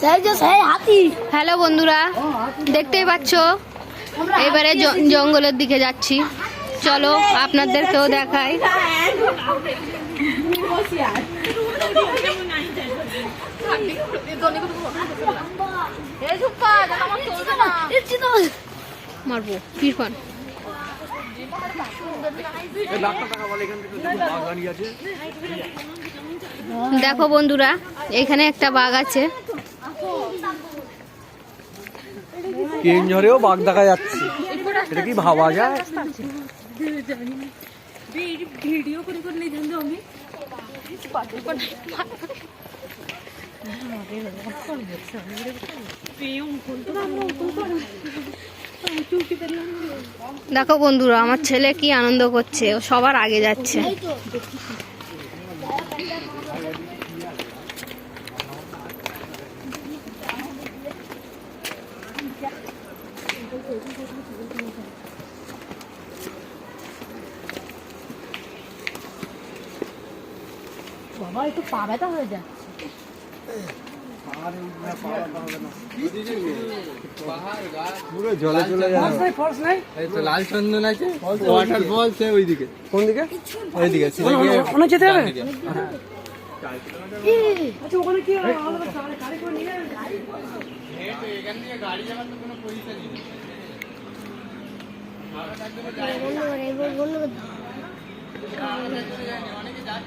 সেই যে সেই হাতি। হ্যালো বন্ধুরা দেখতেই পাচ্ছ? এবারে জঙ্গলের দিকে যাচ্ছি। চলো আপনাদেরকেও দেখাই। মারবো দেখো বন্ধুরা এখানে একটা বাঘ আছে। কেনঝরেও বাঘ দেখা যাচ্ছে। এটা কি ভাবা যায়? দেখো বন্ধুরা আমার ছেলে কি আনন্দ করছে ও সবার আগে যাচ্ছে। বাবা একটু পা ব্যথা হয়ে যায়। লাল চন্দন আছে ওয়াটার ফল সে ওইদিকে। কোন দিকে ওইদিকে ওখানে যেতে হবে? বন্ধ করে অনেকে করে